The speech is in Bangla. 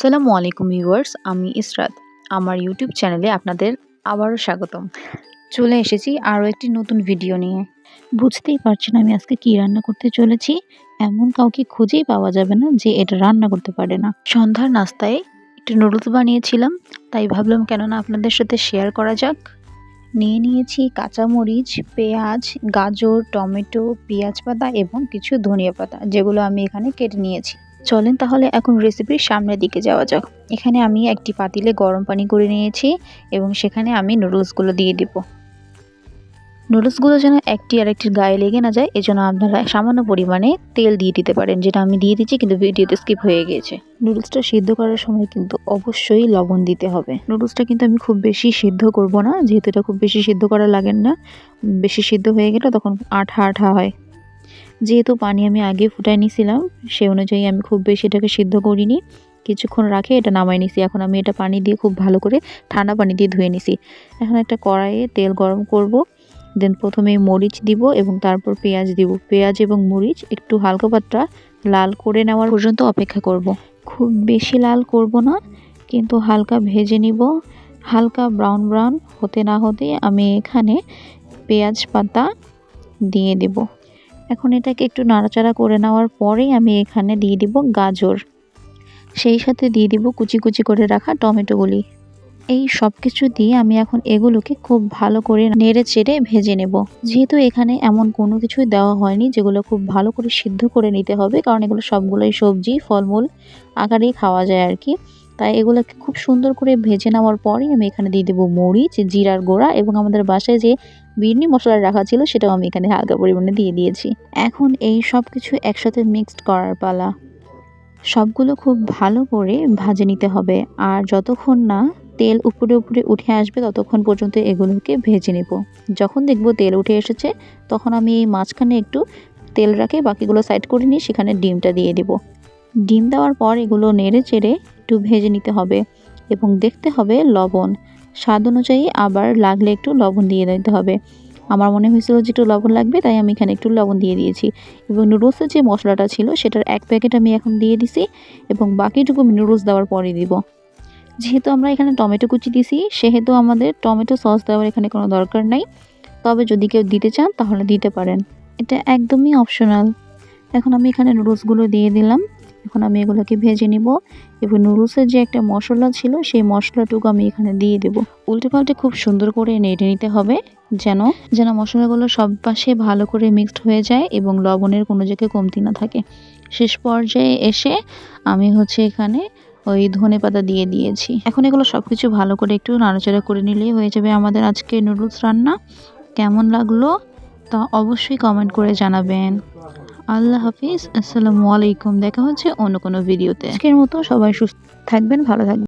আসসালামু আলাইকুম ভিউয়ার্স, আমি ইসরাত। আমার ইউটিউব চ্যানেলে আপনাদের আবারও স্বাগতম। চলে এসেছি আরও একটি নতুন ভিডিও নিয়ে। বুঝতেই পারছেন আমি আজকে কি রান্না করতে চলেছি? এমন কাউকে খুঁজেই পাওয়া যাবে না যে এটা রান্না করতে পারে না। সন্ধ্যার নাস্তায় একটু নুডলস বানিয়েছিলাম, তাই ভাবলাম কেননা আপনাদের সাথে শেয়ার করা যাক। নিয়ে নিয়েছি কাঁচামরিচ, পেঁয়াজ, গাজর, টমেটো, পেঁয়াজ পাতা এবং কিছু ধনিয়া পাতা, যেগুলো আমি এখানে কেটে নিয়েছি। চলেন তাহলে এখন রেসিপির সামনের দিকে যাওয়া যাক। এখানে আমি একটি পাতিলে গরম পানি করে নিয়েছি এবং সেখানে আমি নুডলসগুলো দিয়ে দিব। নুডলসগুলো যেন একটি আর একটির গায়ে লেগে না যায়, এজন্য আপনারা সামান্য পরিমাণে তেল দিয়ে দিতে পারেন, যেটা আমি দিয়ে দিচ্ছি কিন্তু ভিডিওতে স্কিপ হয়ে গিয়েছে। নুডলসটা সিদ্ধ করার সময় কিন্তু অবশ্যই লবণ দিতে হবে। নুডলসটা কিন্তু আমি খুব বেশি সিদ্ধ করব না, যেহেতু এটা খুব বেশি সিদ্ধ করা লাগেন না। বেশি সিদ্ধ হয়ে গেলে তখন আঠা আঠা হয়। যেহেতু পানি আমি আগে ফুটাই নিছিলাম, সে অনুযায়ী আমি খুব বেশি এটাকে সিদ্ধ করিনি। কিছুক্ষণ রাখে এটা নামাই নিছি। এখন আমি এটা পানি দিয়ে খুব ভালো করে ঠান্ডা পানি দিয়ে ধুয়ে নিছি। এখন একটা কড়াইয়ে তেল গরম করব, দেন প্রথমে মরিচ দিব এবং তারপর পেঁয়াজ দিব। পেঁয়াজ এবং মরিচ একটু হালকা পাতলা লাল করে নেওয়ার পর্যন্ত অপেক্ষা করব। খুব বেশি লাল করব না, কিন্তু হালকা ভেজে নিব। হালকা ব্রাউন ব্রাউন হতে না হতে আমি এখানে পেঁয়াজ পাতা দিয়ে দেব। এখন এটাকে একটু নাড়াচাড়া করে নেওয়ার পরেই আমি এখানে দিয়ে দিব গাজর। সেই সাথে দিয়ে দিব কুচি কুচি করে রাখা টমেটোগুলি। এই সব কিছু দিয়ে আমি এখন এগুলোকে খুব ভালো করে নেড়ে চেড়ে ভেজে নেব। যেহেতু এখানে এমন কোনো কিছুই দেওয়া হয়নি যেগুলো খুব ভালো করে সিদ্ধ করে নিতে হবে, কারণ এগুলো সবগুলোই সবজি, ফলমূল আকারেই খাওয়া যায় আর কি। তাই এগুলোকে খুব সুন্দর করে ভেজে নেওয়ার পরেই আমি এখানে দিয়ে দেবো মরিচ, জিরার গোড়া এবং আমাদের বাসায় যে বিরিয়ানি মশলা রাখা ছিল সেটাও আমি এখানে হালকা পরিমাণে দিয়ে দিয়েছি। এখন এই সব কিছু একসাথে মিক্সড করার পালা। সবগুলো খুব ভালো করে ভাজে নিতে হবে আর যতক্ষণ না তেল উপরে উপরে উঠে আসবে ততক্ষণ পর্যন্ত এগুলোকে ভেজে নেব। যখন দেখব তেল উঠে এসেছে তখন আমি এই মাঝখানে একটু তেল রাখে বাকিগুলো সাইড করে নিয়ে সেখানে ডিমটা দিয়ে দেব। ডিম দেওয়ার পর এগুলো নেড়ে চেড়ে একটু ভেজে নিতে হবে এবং দেখতে হবে লবণ। স্বাদ অনুযায়ী আবার লাগলে একটু লবণ দিয়ে দিতে হবে। আমার মনে হয়েছিল যে একটু লবণ লাগবে, তাই আমি এখানে একটু লবণ দিয়ে দিয়েছি। এবং নুডলসের যে মশলাটা ছিল, সেটার এক প্যাকেট আমি এখন দিয়ে দিছি এবং বাকিটুকু নুডলস দেওয়ার পরে দিব। যেহেতু আমরা এখানে টমেটো কুচি দিছি, সেহেতু আমাদের টমেটো সস দেওয়ার এখানে কোনো দরকার নাই। তবে যদি কেউ দিতে চান, তাহলে দিতে পারেন। এটা একদমই অপশনাল এখন আমি এখানে নুডলসগুলো দিয়ে দিলাম। এখন আমি এগুলোকে ভেজে নিব। এবং নুডলসের যে একটা মশলা ছিল, সেই মশলাটুকু আমি এখানে দিয়ে দেব। উল্টে পাল্টে খুব সুন্দর করে নেড়ে নিতে হবে, যেন যেন মশলাগুলো সব পাশে ভালো করে মিক্সড হয়ে যায় এবং লবণের কোনো জায়গায় কমতি না থাকে। শেষ পর্যায়ে এসে আমি হচ্ছে এখানে ওই ধনে পাতা দিয়ে দিয়েছি। এখন এগুলো সব কিছু ভালো করে একটু নাড়াচাড়া করে নিলেই হয়ে যাবে আমাদের আজকে নুডলস রান্না। কেমন লাগল তা অবশ্যই কমেন্ট করে জানাবেন। আল্লাহ হাফিজ, আসসালামু আলাইকুম। দেখা হচ্ছে অন্য কোনো ভিডিওতে। আজকের মতো সবাই সুস্থ থাকবেন, ভালো থাকবেন।